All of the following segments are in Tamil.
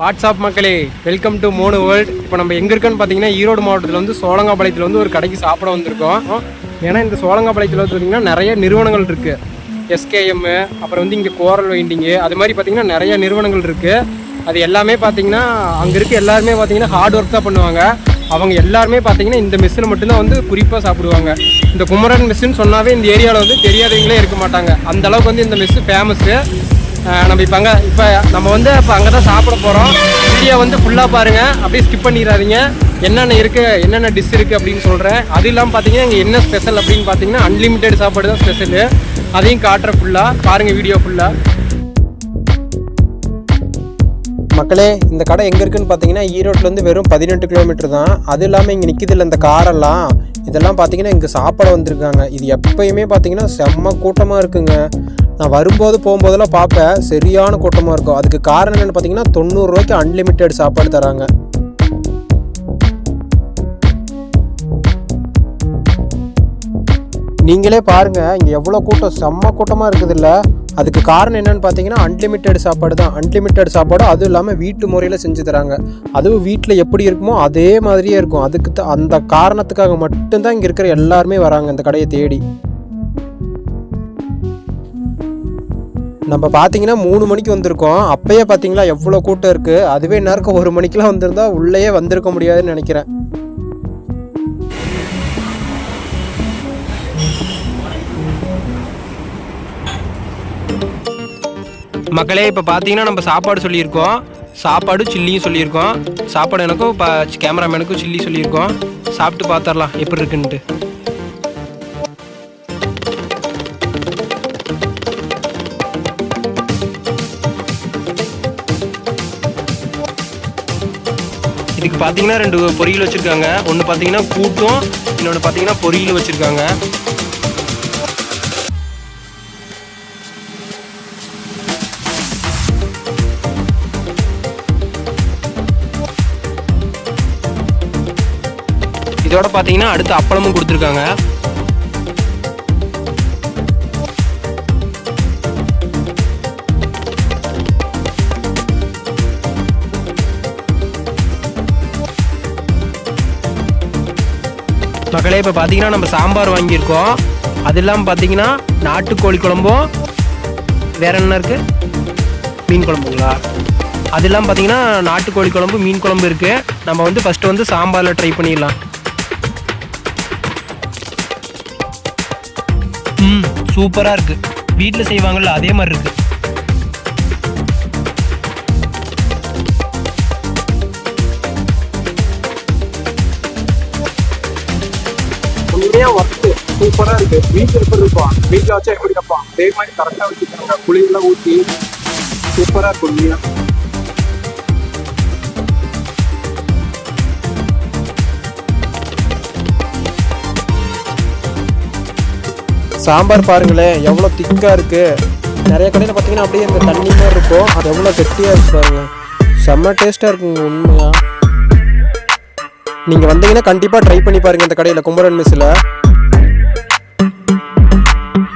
வாட்ஸ்அப் மக்களே வெல்கம் டு மோனு வேர்ல்டு இப்போ நம்ம எங்கே இருக்கோன்னு பார்த்தீங்கன்னா ஈரோடு மாவட்டத்தில் வந்து சோழங்காபாளையத்தில் வந்து ஒரு கடைக்கு சாப்பிட வந்திருக்கோம். ஏன்னா இந்த சோழங்காபாளையத்தில் வந்து பார்த்தீங்கன்னா நிறைய நிறுவனங்கள் இருக்குது எஸ்கேஎம் அப்புறம் வந்து இங்கே கோரல் வைண்டிங்கு அது மாதிரி பார்த்தீங்கன்னா நிறைய நிறுவனங்கள் இருக்குது அது எல்லாமே பார்த்தீங்கன்னா அங்கே இருக்க எல்லாருமே பார்த்தீங்கன்னா ஹார்ட் ஒர்க் தான் பண்ணுவாங்க. அவங்க எல்லாருமே பார்த்தீங்கன்னா இந்த மெஸ்ஸில் மட்டும்தான் வந்து குறிப்பாக சாப்பிடுவாங்க. இந்த குமரன் மெஸ்ஸுன்னு சொன்னாவே இந்த ஏரியாவில் வந்து தெரியாதவங்களே இருக்க மாட்டாங்க. அந்த அளவுக்கு வந்து இந்த மெஸ்ஸு ஃபேமஸ்ஸு நம்ம இப்போ அங்கே இப்போ நம்ம வந்து இப்போ அங்கே தான் சாப்பிட போகிறோம் வீடியோ வந்து ஃபுல்லாக பாருங்கள் அப்படியே ஸ்கிப் பண்ணிடாதீங்க. என்னென்ன இருக்குது என்னென்ன டிஷ் இருக்குது அப்படின்னு சொல்கிறேன் அது இல்லாமல் பார்த்தீங்கன்னா இங்கே என்ன ஸ்பெஷல் அப்படின்னு பார்த்தீங்கன்னா அன்லிமிட்டெட் சாப்பாடு தான் ஸ்பெஷலு அதையும் காட்டுற ஃபுல்லாக பாருங்கள் வீடியோ ஃபுல்லாக மக்களே இந்த கடை எங்கே இருக்குன்னு பார்த்தீங்கன்னா ஈரோட்லேருந்து வெறும் பதினெட்டு கிலோமீட்டர் தான். அது இல்லாமல் இங்கே நிற்கிதில்ல இந்த காரெல்லாம் இதெல்லாம் பார்த்தீங்கன்னா இங்கே சாப்பிட வந்திருக்காங்க. இது எப்பயுமே பார்த்தீங்கன்னா செம்ம கூட்டமாக இருக்குங்க. நான் வரும்போது போகும்போதெல்லாம் பார்ப்பேன். சரியான கூட்டமாக இருக்கும். அதுக்கு காரணம் என்னென்னு பார்த்தீங்கன்னா தொண்ணூறுரூவாய்க்கு அன்லிமிட்டெட் சாப்பாடு தராங்க. நீங்களே பாருங்க இங்கே எவ்வளோ கூட்டம்? செம்ம கூட்டமாக இருக்குது இல்லை அதுக்கு காரணம் என்னன்னு பார்த்தீங்கன்னா அன்லிமிட்டெட் சாப்பாடு தான். அன்லிமிட்டெட் சாப்பாடு அதுவும் இல்லாமல் வீட்டு முறையில் செஞ்சு தராங்க. அதுவும் வீட்டில் எப்படி இருக்குமோ அதே மாதிரியே இருக்கும். அதுக்கு த- அந்த காரணத்துக்காக மட்டும்தான் இங்கே இருக்கிற எல்லாருமே வராங்க இந்த கடையை தேடி. நம்ம பார்த்தீங்கன்னா மூணு மணிக்கு வந்திருக்கோம். அப்பயே பார்த்தீங்களா எவ்வளோ கூட்டம் இருக்குது அதுவே நேரம் ஒரு மணிக்கெலாம் வந்திருந்தா உள்ளேயே வந்திருக்க முடியாதுன்னு நினைக்கிறேன். மக்களே இப்போ பார்த்தீங்கன்னா நம்ம சாப்பாடு சொல்லியிருக்கோம். சாப்பாடு சில்லியும் சொல்லியிருக்கோம். சாப்பாடு எனக்கும் இப்போ கேமராமேனுக்கும் சில்லி சொல்லியிருக்கோம். சாப்பிட்டு பார்த்துடலாம் எப்படி இருக்குன்ட்டு. இதுக்கு பார்த்தீங்கன்னா ரெண்டு பொரியல் வச்சுருக்காங்க. ஒன்று பார்த்தீங்கன்னா கூட்டும் இன்னொன்று பார்த்தீங்கன்னா பொரியல் வச்சுருக்காங்க. இதோட பார்த்தீங்கன்னா அடுத்து அப்பளமும் கொடுத்துருக்காங்க. மக்களே இப்போ பார்த்தீங்கன்னா நம்ம சாம்பார் வாங்கியிருக்கோம். அது இல்லாமல் பார்த்தீங்கன்னா நாட்டுக்கோழி குழம்பும் வேற என்ன இருக்குது மீன் குழம்புங்களா? அது இல்லாமல் பார்த்தீங்கன்னா நாட்டுக்கோழி குழம்பு மீன் குழம்பு இருக்குது நம்ம வந்து ஃபஸ்ட்டு வந்து சாம்பாரில் ட்ரை பண்ணிடலாம். ம் சூப்பராக இருக்குது வீட்டில் செய்வாங்கள்ல அதே மாதிரி இருக்குது உண்மையா ஒர்த்து சூப்பரா இருக்கு. வீட்டுல எப்படி இருக்கும்? வீட்டுல வச்சா எப்படி இருப்போம் அதே மாதிரி கரெக்டா வச்சுருக்காங்க புளியெல்லாம் ஊத்தி சூப்பரா இருக்கும் சாம்பார் பாருங்களேன் எவ்வளோ திக்காக இருக்குது நிறைய கடையில் பார்த்தீங்கன்னா அப்படியே இந்த தண்ணி மாதிரி இருக்கும். அது எவ்வளோ கெட்டியாக இருக்கு பாருங்க செம்ம டேஸ்ட்டாக இருக்குங்க உண்மையாக நீங்கள் வந்தீங்கன்னா கண்டிப்பாக ட்ரை பண்ணி பாருங்க இந்த கடையில் குமரன் மிஸ்ஸில்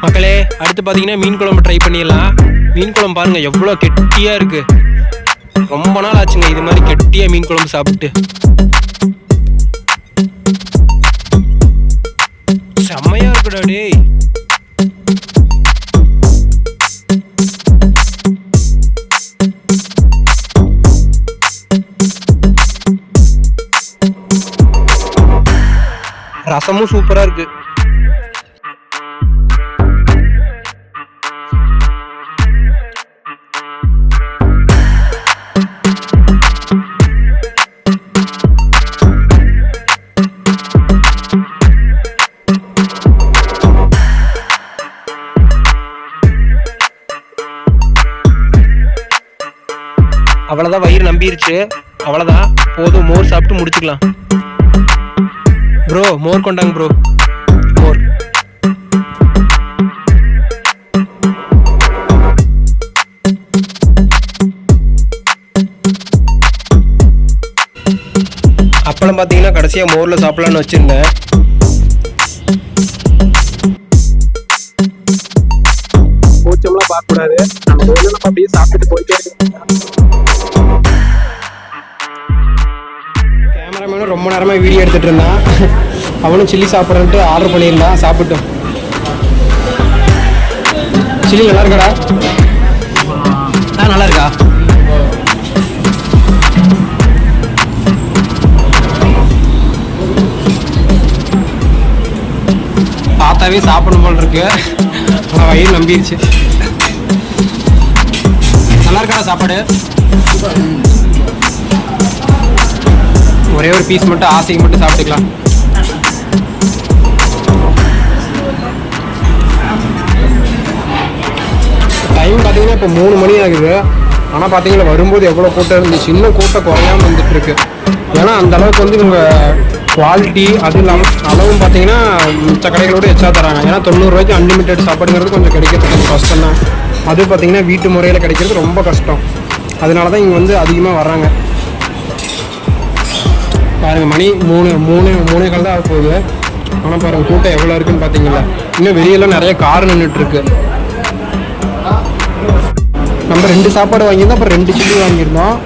மக்களே அடுத்து பார்த்தீங்கன்னா மீன் குழம்பு ட்ரை பண்ணிடலாம். மீன் குழம்பு பாருங்க எவ்வளோ கெட்டியாக இருக்கு. ரொம்ப நாள் ஆச்சுங்க இது மாதிரி கெட்டியாக மீன் குழம்பு சாப்பிட்டு ரசமும் சூப்பரா இருக்கு. அவ்வளோதான் வயிறு நம்பிருச்சு. அவ்வளோதான் போதும். மோர் சாப்பிட்டு முடிச்சுக்கலாம். ப்ரோ மோர் கொண்டாங்க ப்ரோ மோர் அப்பளம் பார்த்தீங்கன்னா கடைசியாக மோரில் சாப்பிடலான்னு வச்சுருந்தேன். கூச்சம்லாம் பார்க்க கூடாது நம்ம நம்ம அப்படியே சாப்பிட்டு ரொம்ப வீடியோ எடுத்துகிட்டு இருந்தான் அவனும் சில்லி சாப்பிட்றன்ட்டு ஆர்டர் பண்ணியிருந்தான் சாப்பிட்டோம். சில்லி நல்லா இருக்காடா? ஆ நல்லா இருக்கா? பார்த்தாவே சாப்பிடணும் போல் இருக்கு. ஆனால் வயிறு நம்பிடுச்சு நல்லா இருக்காடா சாப்பாடு? ஒரே ஒரு பீஸ் மட்டும் ஆசைக்கு மட்டும் சாப்பிட்டுக்கலாம். டைம் பார்த்தீங்கன்னா இப்போ மூணு மணி ஆகுது. ஆனால் பார்த்தீங்கன்னா வரும்போது எவ்வளோ கூட்டம் இருந்துச்சு இன்னும் கூட்டம் குறையாம வந்துட்டு இருக்கு. ஏன்னா அந்த அளவுக்கு வந்து இவங்க குவாலிட்டி அதுவும் இல்லாமல் அளவும் பார்த்தீங்கன்னா மிச்ச கடைகளோட எச்சா தராங்க. ஏன்னா தொண்ணூறுரூவாய்க்கு அன்லிமிட்டெட் சாப்பாடுங்கிறது கொஞ்சம் கிடைக்கிறது கொஞ்சம் கஷ்டம் தான் அது பார்த்தீங்கன்னா வீட்டு முறையில் கிடைக்கிறது ரொம்ப கஷ்டம். அதனால தான் இங்கே வந்து அதிகமாக வராங்க பாருங்க மணி மூணு மூணு மூணே கால் தான் ஆக போகுது. ஆனால் பாருங்க கூட்டம் எவ்வளோ இருக்குன்னு பார்த்தீங்களா இன்னும் வெளியெல்லாம் நிறைய கார் நின்றுட்டுருக்கு நம்ம ரெண்டு சாப்பாடு வாங்கியிருந்தோம் அப்புறம் ரெண்டு சில்லி வாங்கியிருந்தோம்.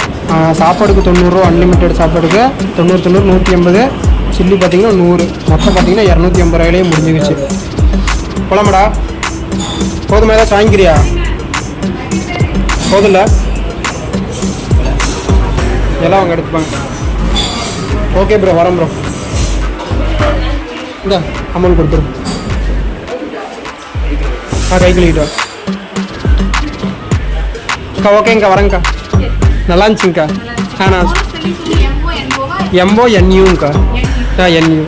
சாப்பாடுக்கு தொண்ணூறுரூவா அன்லிமிட்டெட் சாப்பாடுக்கு தொண்ணூறு தொண்ணூறு நூற்றி ஐம்பது சில்லி பார்த்தீங்கன்னா நூறு. மொத்தம் பார்த்தீங்கன்னா இரநூத்தி ஐம்பது ரூபாயிலேயே முடிஞ்சுக்கிச்சு போலாமடா? போதுமா ஏதாச்சும் வாங்கிக்கிறியா? போதும்ல? எல்லாம் அவங்க எடுத்துப்பாங்க. ஓகே ப்ரோ வரேன் ப்ரோ இந்த அமௌண்ட் கொடுத்துரு. ஆ கை கழுவிட்டு. அக்கா ஓகேங்க்கா வரேங்க்கா நல்லா இருந்துச்சுங்க்கா ஆ நான் எம்போ என்யூங்க்கா ஆ என்யூ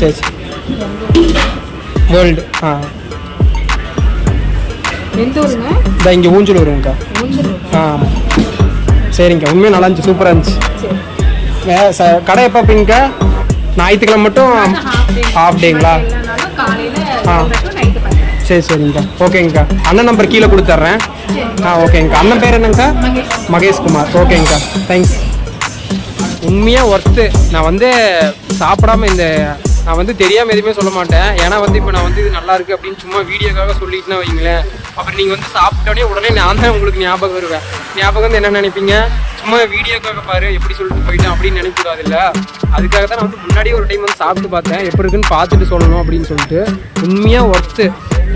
சரி வேர்ல்டு ஆ. எந்த ஊருங்க? இங்கே ஊஞ்சல் வருங்கக்கா ஆ ஆமாம் சரிங்கக்கா உண்மையாக நல்லா இருந்துச்சு சூப்பராக இருந்துச்சு. கடை எப்போ அப்படிங்கக்கா ஞாயிற்றுக்கிழமை மட்டும் ஹாஃப் டேங்களா ஆ. சரி சரிங்கக்கா ஓகேங்கக்கா அண்ணன் நம்பர் கீழே கொடுத்துட்றேன் ஆ ஓகேங்கக்கா அண்ணன் பேர் என்னங்கக்கா மகேஷ் குமார். ஓகேங்கக்கா தேங்க்ஸ் உண்மையாக ஒர்த்து நான் வந்து சாப்பிடாம இந்த நான் வந்து தெரியாமல் எதுவுமே சொல்ல மாட்டேன். ஏன்னா வந்து இப்போ நான் வந்து இது நல்லா இருக்கு அப்படின்னு சும்மா வீடியோக்காக சொல்லிட்டுனா வைங்களேன். அப்புறம் நீங்கள் வந்து சாப்பிட்டோடனே உடனே நான் தான் உங்களுக்கு ஞாபகம் வருவேன். ஞாபகம் வந்து என்ன நினைப்பீங்க? சும்மா வீடியோக்காக பாரு எப்படி சொல்லிட்டு போயிட்டேன் அப்படின்னு நினைக்கக்கூடாது இல்லை அதுக்காக தான் நான் வந்து முன்னாடியே ஒரு டைம் வந்து சாப்பிட்டு பார்த்தேன். எப்படி இருக்குன்னு பார்த்துட்டு சொல்லணும் அப்படின்னு சொல்லிட்டு. உண்மையாக ஒர்த்து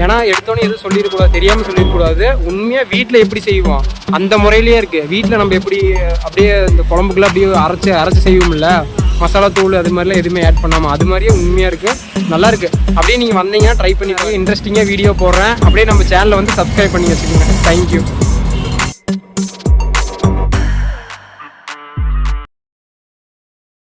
ஏன்னா எடுத்தோன்னே எதுவும் சொல்லிடக்கூடாது தெரியாமல் சொல்லிடக்கூடாது. உண்மையாக வீட்டில் எப்படி செய்வோம்? அந்த முறையிலேயே இருக்குது வீட்டில் நம்ம எப்படி அப்படியே இந்த குழம்புக்குள்ள அப்படியே அரைச்சி அரைச்சி செய்வோம்ல. மசாலா தூள் அது மாதிரிலாம் எதுவுமே ஆட் பண்ணாமல் அது மாதிரியே உண்மையாக இருக்குது நல்லா இருக்குது அப்படியே நீங்கள் வந்தீங்கன்னா ட்ரை பண்ணி இன்ட்ரெஸ்டிங்காக வீடியோ போடுறேன். அப்படியே நம்ம சேனலை வந்து சப்ஸ்கிரைப் பண்ணி வச்சுக்கோங்க. தேங்க்யூ